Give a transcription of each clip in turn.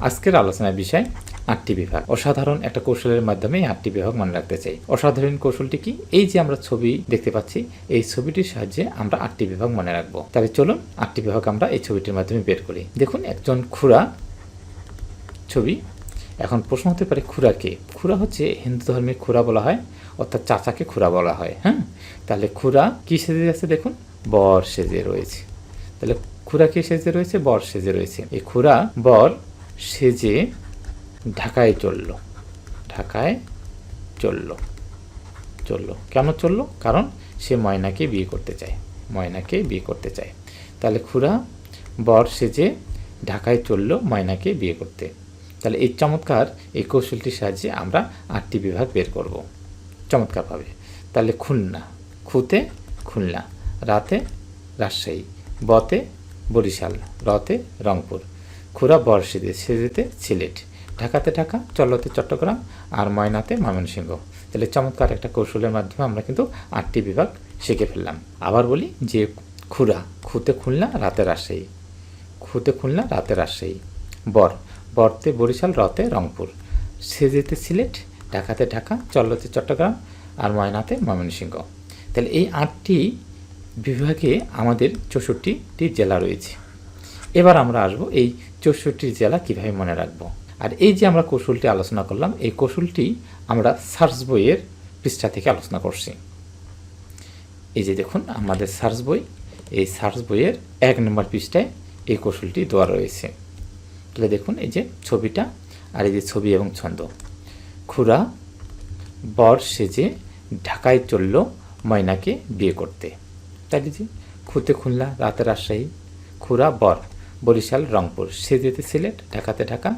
আজকের আলোচনার বিষয় আটটি বিভাগ। অসাধারণ একটা কৌশলের মাধ্যমে আটটি বিভাগ মনে রাখতে চাই। অসাধারণ কৌশলটি কি? এই যে আমরা ছবি দেখতে পাচ্ছি, এই ছবিটির সাহায্যে আমরা আটটি বিভাগ মনে রাখব। তাহলে চলুন আটটি বিভাগ আমরা এই ছবিটির মাধ্যমে বের করি। দেখুন, একজন খুড়া ছবি। এখন প্রশ্ন হতে পারে, খুড়া কে? খুড়া হচ্ছে হিন্দু ধর্মের খুড়া বলা হয়, অর্থাৎ চাচাকে খুড়া বলা হয় হ্যাঁ? তাহলে খুড়া কি সেজে আছে দেখুন? বর সেজে রয়েছে। তাহলে খুড়া কি সেজে রয়েছে? বর সেজে রয়েছে। এই খুড়া বর সেজে ঢাকায় চলল ঢাকায় চলল চলল। কেন চলল? কারণ সে ময়নাকে বিয়ে করতে চায়, ময়নাকে বিয়ে করতে চায়। তাহলে খুড়া বর সেজে ঢাকায় চলল, ময়নাকে বিয়ে করতে। তাহলে এই চমৎকার এই কৌশলটির সাহায্যে আমরা আটটি বিভাগ বের করব। চমৎকারভাবে। তাহলে খুলনা, খুতে খুলনা, রাতে রাজশাহী, বতে বরিশাল, রতে রংপুর। খুরা বর সেজে সেজেতে সিলেট। ঢাকাতে ঢাকা, চল্লতে চট্টগ্রাম আর ময়নাতে ময়মনসিংহ। তাহলে চমৎকার একটা কৌশলের মাধ্যমে আমরা কিন্তু আটটি বিভাগ শিখে ফেললাম। আবার বলি যে খুরা, খুতে খুলনা, রাতে রাজশাহী। খুতে খুলনা, রাতে রাজশাহী। বর, বরতে বরিশাল, রতে রংপুর। সেজেতে সিলেট, ঢাকাতে ঢাকা, চল্লতে চট্টগ্রাম আর ময়নাতে ময়মনসিংহ। তাহলে এই আটটি বিভাগে আমাদের চৌষট্টিটি জেলা রয়েছে। এবার আমরা আসব এই চৌষট্টি জেলা কীভাবে মনে রাখব? আর এই যে আমরা কৌশলটি আলোচনা করলাম, এই কৌশলটি আমরা সার্চ বইয়ের পৃষ্ঠা থেকে আলোচনা করছি। এই যে দেখুন, আমাদের সার্চ বই, এই সার্চ বইয়ের এক নম্বর পৃষ্ঠায় এই কৌশলটি দেওয়া রয়েছে। তাহলে দেখুন, এই যে ছবিটা আর এই যে ছবি এবং ছন্দ। খুড়া বর সেজে ঢাকায় চলল ময়নাকে বিয়ে করতে। তাই যে খুতে খুলনা রাতে রাজশাহী খুড়া বর বরিশাল, রংপুর। সেজেতে সিলেট, ঢাকাতে ঢাকা।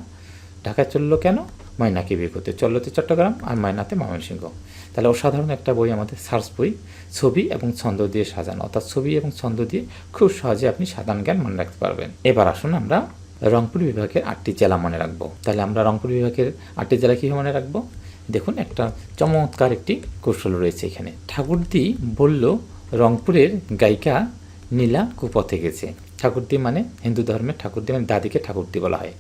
ঢাকা চলল কেন? ময়নাকে বিয়ে করতে। চল্লতে চট্টগ্রাম আর ময়নাতে ময়মনসিংহ। তাহলে অসাধারণ একটা বই আমাদের সার্চ বই, ছবি এবং ছন্দ দিয়ে সাজানো। অর্থাৎ ছবি এবং ছন্দ দিয়ে খুব সহজে আপনি সাধারণ জ্ঞান মনে রাখতে পারবেন। এবার আসুন আমরা রংপুর বিভাগের আটটি জেলা মনে রাখব। তাহলে আমরা রংপুর বিভাগের আটটি জেলা কীভাবে মনে রাখব? দেখুন, একটা চমৎকার একটি কৌশল রয়েছে এখানে। ঠাকুরদি বলল, রংপুরের গায়িকা নীলা কুপথে গেছে। ঠাকুরদি মানে হিন্দু ধর্মের ঠাকুরদি মানে দাদিকে ঠাকুরদি বলা হয়।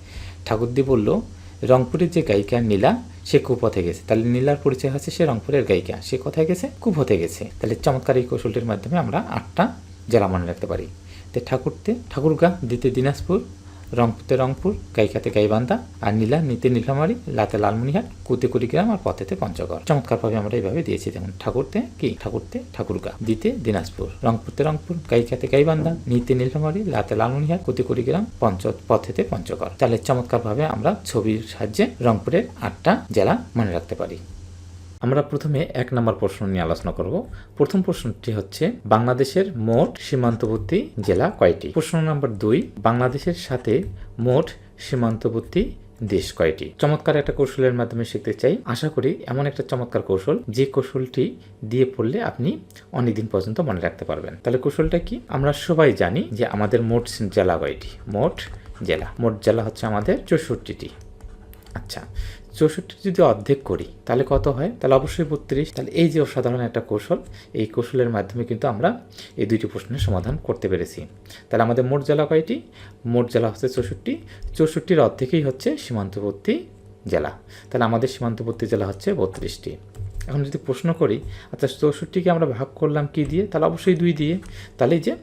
ঠাকুরদি বলল, রংপুরের যে গায়িকা নীলা, সে কুপথে গেছে। তাহলে নীলার পরিচয় হচ্ছে সে রংপুরের গায়িকা। সে কোথায় গেছে? কুপথে গেছে। তাহলে চমৎকার এই কৌশলটির মাধ্যমে আমরা আটটা জেলা মনে রাখতে পারি। তো ঠাকুরতে ঠাকুরগা দিতে দিনাজপুর রংপুরতে রংপুর গাইকাতে গাইবান্ধা, আর নীলা, নিতে নীলামারি, লাতে লালমনিহাট, কুতে কুড়িগ্রাম আর পথেতে পঞ্চগড়। চমৎকারভাবে আমরা এইভাবে দিয়েছি যেমন ঠাকুরতে কি? ঠাকুরতে ঠাকুরগা, দিতে দিনাজপুর। রংপুরতে রংপুর গাইকাতে গাইবান্ধা, নিতে নীলামারি লাতে লালমনিহাট, কুতে কুড়িগ্রাম, পঞ্চ, পথেতে পঞ্চগড়। তাহলে চমৎকারভাবে আমরা ছবির সাহায্যে রংপুরের আটটা জেলা মনে রাখতে পারি। আমরা প্রথমে এক নম্বর প্রশ্ন নিয়ে আলোচনা করব। প্রথম প্রশ্নটি হচ্ছে, বাংলাদেশের মোট সীমান্তবর্তী জেলা কয়টি? প্রশ্ন নম্বর দুই, বাংলাদেশের সাথে মোট সীমান্তবর্তী দেশ কয়টি? চমৎকার একটা কৌশলের মাধ্যমে শিখতে চাই। আশা করি এমন একটা চমৎকার কৌশল যে কৌশলটি দিয়ে পড়লে আপনি অনেকদিন পর্যন্ত মনে রাখতে পারবেন। তাহলে কৌশলটা কি? আমরা সবাই জানি যে আমাদের মোট জেলা কয়টি? মোট জেলা। মোট জেলা হচ্ছে আমাদের চৌষট্টিটি। আচ্ছা চৌষট্টি যদি অর্ধেক করি, তাহলে কত হয়? তাহলে অবশ্যই বত্রিশ। তাহলে এই যে অসাধারণ একটা কৌশল, এই কৌশলের মাধ্যমে কিন্তু আমরা এই দুইটি প্রশ্নের সমাধান করতে পেরেছি। তাহলে আমাদের মোট জেলা কয়টি? মোট জেলা হচ্ছে চৌষট্টি। চৌষট্টির অর্ধেকই হচ্ছে সীমান্তবর্তী জেলা। তাহলে আমাদের সীমান্তবর্তী জেলা হচ্ছে বত্রিশটি। এখন যদি প্রশ্ন করি আচ্ছা চৌষট্টিকে আমরা ভাগ করলাম কি দিয়ে? তাহলে অবশ্যই দুই দিয়ে। তাহলে যে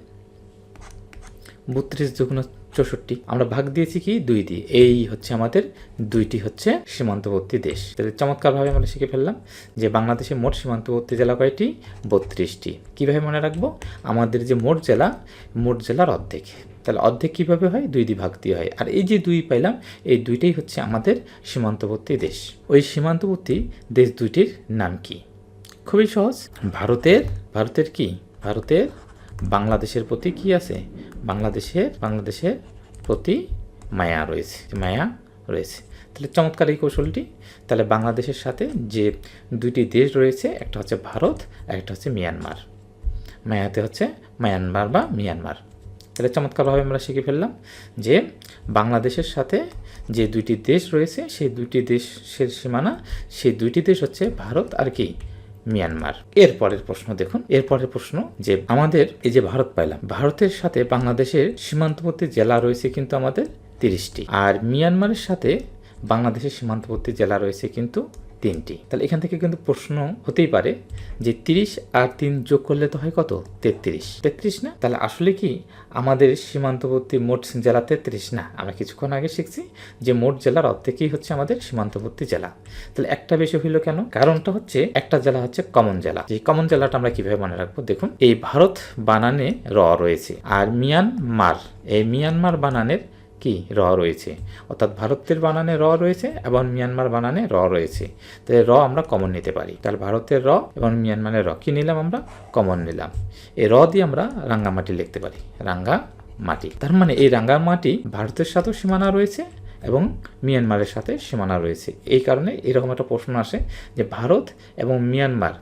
বত্রিশ দুগুণ চৌষট্টি। আমরা ভাগ দিয়েছি কি? দুই দিয়ে। এই হচ্ছে আমাদের, দুইটি হচ্ছে সীমান্তবর্তী দেশ। তাহলে চমৎকারভাবে আমরা শিখে ফেললাম যে বাংলাদেশের মোট সীমান্তবর্তী জেলা কয়টি? বত্রিশটি। কীভাবে মনে রাখব? আমাদের যে মোট জেলা, মোট জেলার অর্ধেক। তাহলে অর্ধেক কীভাবে হয়? দুই দিয়ে ভাগ দিয়ে হয়। আর এই যে দুই পাইলাম, এই দুইটাই হচ্ছে আমাদের সীমান্তবর্তী দেশ। ওই সীমান্তবর্তী দেশ দুইটির নাম কি? খুবই সহজ। ভারতের ভারতের কি? ভারতের বাংলাদেশের প্রতি কি আছে? বাংলাদেশের বাংলাদেশের প্রতি মায়া রয়েছে মায়া রয়েছে। তাহলে চমৎকার এই কৌশলটি। তাহলে বাংলাদেশের সাথে যে দুইটি দেশ রয়েছে, একটা হচ্ছে ভারত একটা হচ্ছে মিয়ানমার। মায়াতে হচ্ছে মায়ানমার বা মিয়ানমার। তাহলে চমৎকারভাবে আমরা শিখে ফেললাম যে বাংলাদেশের সাথে যে দুইটি দেশ রয়েছে, সেই দুইটি দেশের সীমানা, সেই দুইটি দেশ হচ্ছে ভারত আর কি? মিয়ানমার। এরপরের প্রশ্ন দেখুন। এরপরের প্রশ্ন যে আমাদের এই যে ভারত পাইলাম, ভারতের সাথে বাংলাদেশের সীমান্তবর্তী জেলা রয়েছে কিন্তু আমাদের তিরিশটি। আর মিয়ানমারের সাথে বাংলাদেশের সীমান্তবর্তী জেলা রয়েছে কিন্তু তিনটি। তাহলে এখান থেকে কিন্তু প্রশ্ন হতেই পারে যে তিরিশ আর তিন যোগ করলে তো হয় কত? তেত্রিশ। তেত্রিশ না? তাহলে আসলে কি আমাদের সীমান্তবর্তী মোট জেলা তেত্রিশ? না, আমরা কিছুক্ষণ আগে শিখছি যে মোট জেলার অর্ধেকই হচ্ছে আমাদের সীমান্তবর্তী জেলা। তাহলে একটা বেশি হইল কেন? কারণটা হচ্ছে একটা জেলা হচ্ছে কমন জেলা। যে কমন জেলাটা আমরা কীভাবে মনে রাখব? দেখুন, এই ভারত বানানে র রয়েছে। আর মিয়ানমার। এই মিয়ানমার বানানের কি র রয়েছে? অর্থাৎ ভারতের বানানে র রয়েছে এবং মিয়ানমার বানানে র রয়েছে। তাহলে র আমরা কমন নিতে পারি। তাহলে ভারতের র এবং মিয়ানমারের র কি নিলাম আমরা? কমন নিলাম। এই র দিয়ে আমরা রাঙ্গামাটি লিখতে পারি। রাঙ্গা মাটি তার মানে এই রাঙ্গামাটি ভারতের সাথেও সীমানা রয়েছে এবং মিয়ানমারের সাথে সীমানা রয়েছে। এই কারণে এরকম একটা প্রশ্ন আসে যে ভারত এবং মিয়ানমার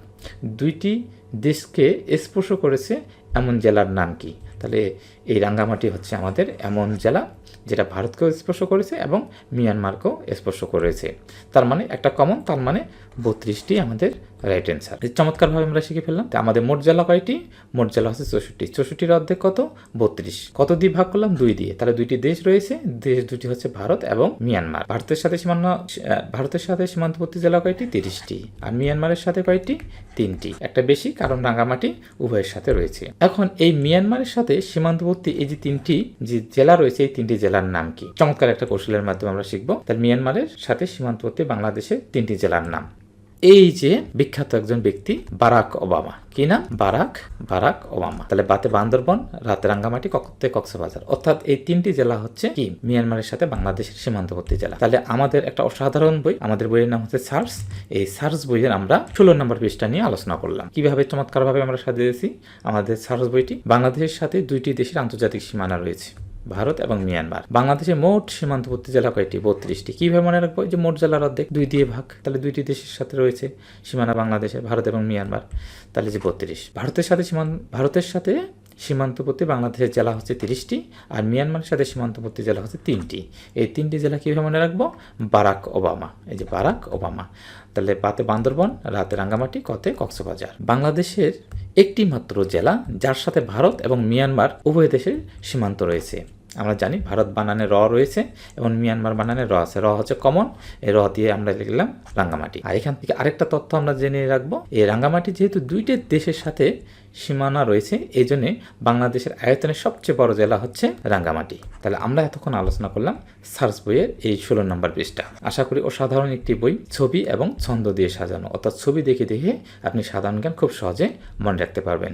দুইটি দেশকে স্পর্শ করেছে এমন জেলার নাম কি? তাহলে এই রাঙ্গামাটি হচ্ছে আমাদের এমন জেলা যেটা ভারতকেও স্পর্শ করেছে এবং মিয়ানমারকেও স্পর্শ করেছে। তার মানে একটা কমন তার মানে বত্রিশটি আমাদের রাইট অ্যান্সার চমৎকারভাবে আমরা শিখে ফেললাম। আমাদের মোট জেলা কয়টি? মোট জেলা হচ্ছে চৌষট্টি। চৌষট্টির অর্ধেক কত? বত্রিশ। কত দিয়ে ভাগ করলাম? দুই দিয়ে। তাহলে দুইটি দেশ রয়েছে। দেশ দুটি হচ্ছে ভারত এবং মিয়ানমার। ভারতের সাথে সীমান্ত ভারতের সাথে সীমান্তবর্তী জেলা কয়টি? তিরিশটি। আর মিয়ানমারের সাথে কয়টি? তিনটি। একটা বেশি, কারণ রাঙ্গামাটি উভয়ের সাথে রয়েছে। এখন এই মিয়ানমারের সাথে সীমান্তবর্তী এই যে তিনটি যে জেলা রয়েছে, এই তিনটি জেলার নাম কি? চমৎকার একটা কৌশলের মাধ্যমে আমরা শিখব। তাহলে মিয়ানমারের সাথে সীমান্তবর্তী বাংলাদেশের তিনটি জেলার নাম। এই যে বিখ্যাত একজন ব্যক্তি, বারাক ওবামা। কি নাম? Barack Barack Obama. তাহলে বাতে বান্দরবন, রাতে রাঙ্গামাটি কক্তে কক্সবাজার। অর্থাৎ এই তিনটি জেলা হচ্ছে কি? মিয়ানমারের সাথে বাংলাদেশের সীমান্তবর্তী জেলা। তাহলে আমাদের একটা অসাধারণ বই, আমাদের বইয়ের নাম হচ্ছে সার্স। এই সার্স বইয়ের আমরা ষোলো নম্বর পৃষ্ঠা নিয়ে আলোচনা করলাম। কীভাবে চমৎকারভাবে আমরা সাজিয়েছি আমাদের সার্স বইটি? বাংলাদেশের সাথে দুইটি দেশের আন্তর্জাতিক সীমানা রয়েছে। ভারত এবং মিয়ানমার। বাংলাদেশের মোট সীমান্তবর্তী জেলা কয়েকটি বত্রিশটি। কীভাবে মনে রাখব যে মোট জেলার অর্ধেক? দুই দিয়ে ভাগ। তাহলে দুইটি দেশের সাথে রয়েছে সীমানা বাংলাদেশে, ভারত এবং মিয়ানমার। তাহলে যে বত্রিশ। ভারতের সাথে সীমান্ত ভারতের সাথে সীমান্তবর্তী বাংলাদেশের জেলা হচ্ছে তিরিশটি আর মিয়ানমারের সাথে সীমান্তবর্তী জেলা হচ্ছে তিনটি। এই তিনটি জেলা কীভাবে মনে রাখব? Barack Obama. এই যে বারাক ওবামা। তাহলে পাতে বান্দরবন, রাতে রাঙ্গামাটি, কতে কক্সবাজার। বাংলাদেশের একটি মাত্র জেলা যার সাথে ভারত এবং মিয়ানমার উভয় দেশের সীমান্ত রয়েছে। আমরা জানি ভারত বানানে র রয়েছে এবং মিয়ানমার বানানে র আছে। র হচ্ছে কমন এই র দিয়ে আমরা লিখলাম রাঙ্গামাটি। আর এখান থেকে আরেকটা তথ্য আমরা জেনে রাখব, এই রাঙ্গামাটি যেহেতু দুইটা দেশের সাথে সীমানা রয়েছে এই জন্যে বাংলাদেশের আয়তনের সবচেয়ে বড় জেলা হচ্ছে রাঙ্গামাটি। তাহলে আমরা এতক্ষণ আলোচনা করলাম সার্চ বইয়ের এই ষোলো নম্বর পৃষ্ঠা। আশা করি অসাধারণ একটি বই, ছবি এবং ছন্দ দিয়ে সাজানো। অর্থাৎ ছবি দেখে দেখে আপনি সাধারণ জ্ঞান খুব সহজে মনে রাখতে পারবেন।